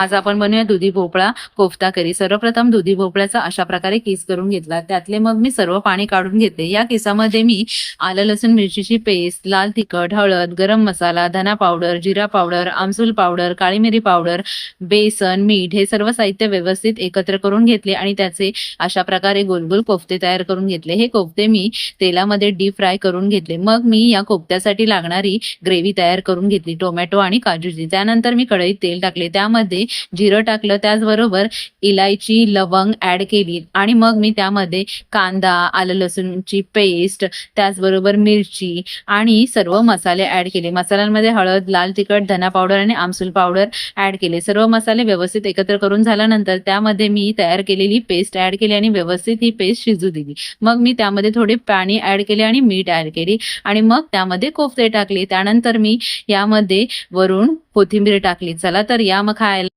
आज आपण बनवूया दुधी भोपळा कोफ्ता करी. सर्वप्रथम दुधी भोपळ्याचा अशा प्रकारे किस करून घेतला. त्यातले मग मी सर्व पाणी काढून घेते. या किसामध्ये मी आलं लसूण मिरचीची पेस्ट लाल तिखट हळद गरम मसाला धना पावडर जिरा पावडर आमसूल पावडर काळी मिरी पावडर बेसन मीठ हे सर्व साहित्य व्यवस्थित एकत्र करून घेतले आणि त्याचे अशा प्रकारे गोलगोल कोफ्ते तयार करून घेतले. हे कोफ्ते मी तेलामध्ये डीप फ्राय करून घेतले. मग मी या कोफ्त्यासाठी लागणारी ग्रेव्ही तयार करून घेतली टोमॅटो आणि काजूची. त्यानंतर मी कढईत तेल टाकले. त्यामध्ये जिरं टाकलं त्याचबरोबर इलायची लवंग ऍड केली. आणि मग मी त्यामध्ये कांदा आलं लसूणची पेस्ट त्याचबरोबर मिरची आणि सर्व मसाले ॲड केले. मसाल्यांमध्ये हळद लाल तिखट धना पावडर आणि आमसूल पावडर ॲड केले. सर्व मसाले व्यवस्थित एकत्र करून झाल्यानंतर त्यामध्ये मी तयार केलेली पेस्ट ॲड केली आणि व्यवस्थित ही पेस्ट शिजू दिली. मग मी त्यामध्ये थोडे पाणी ऍड केले आणि मीठ ॲड केली. आणि मग त्यामध्ये कोफते टाकले. त्यानंतर मी यामध्ये वरून कोथिंबीर टाकली. चला तर या मग खायला.